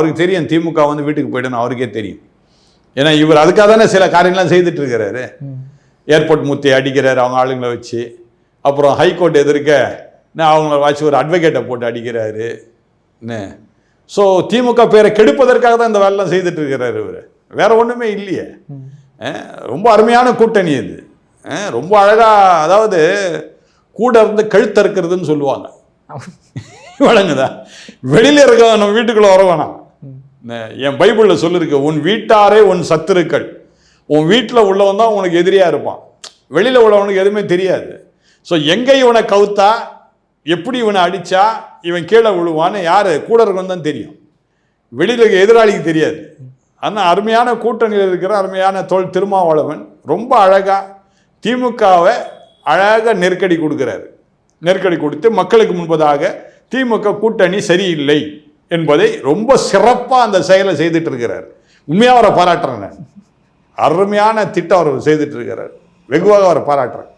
அவருக்கு தெரியும் திமுக வந்து வீட்டுக்கு போயிடுன்னு அவருக்கே தெரியும். ஏன்னா இவர் அதுக்காக தானே சில காரியங்கள்லாம் செய்துட்டு இருக்கிறாரு. ஏர்போர்ட் முத்தி அடிக்கிறாரு அவங்க ஆளுங்களை வச்சு. அப்புறம் ஹைகோர்ட் எதிர்க்க நான் அவங்கள வச்சு ஒரு அட்வொகேட்டை போட்டு அடிக்கிறாரு. ஸோ திமுக பேரை கெடுப்பதற்காக தான் இந்த வேலைலாம் செய்துட்டு இருக்கிறாரு இவர். வேற ஒன்றுமே இல்லையே. ரொம்ப அருமையான கூட்டணி இது. ரொம்ப அழகாக அதாவது கூட இருந்து கழுத்தறுக்கிறதுன்னு சொல்லுவாங்க. வழங்குதா? வெளியில இருக்க நம்ம வீட்டுக்குள்ள வர வேணாம். என் பைபிளில் சொல்லியிருக்கு உன் வீட்டாரே உன் சத்துருக்கள். உன் வீட்டில் உள்ளவன் தான் உனக்கு எதிரியாக இருப்பான். வெளியில் உள்ளவனுக்கு எதுவுமே தெரியாது. ஸோ எங்கே இவனை கவுத்தா? எப்படி இவனை அடித்தா இவன் கீழே விழுவான்னு யார்? கூட இருக்கணும் தான் தெரியும். வெளியில் எதிராளிக்கு தெரியாது. ஆனால் அருமையான கூட்டணியில் இருக்கிற அருமையான தோல் திருமாவளவன் ரொம்ப அழகாக திமுகவை அழகாக நெருக்கடி கொடுக்குறாரு. நெருக்கடி கொடுத்து மக்களுக்கு முன்பதாக திமுக கூட்டணி சரியில்லை. என்பதை ரொம்ப சிறப்பாக அந்த செயலை செய்துட்டு இருக்கிறார் உண்மையாக அவரை பாராட்டுறேன் அருமையான திட்டம் அவர் செய்துட்டு இருக்கிறார் வெகுவாக அவரை பாராட்டுறேன்.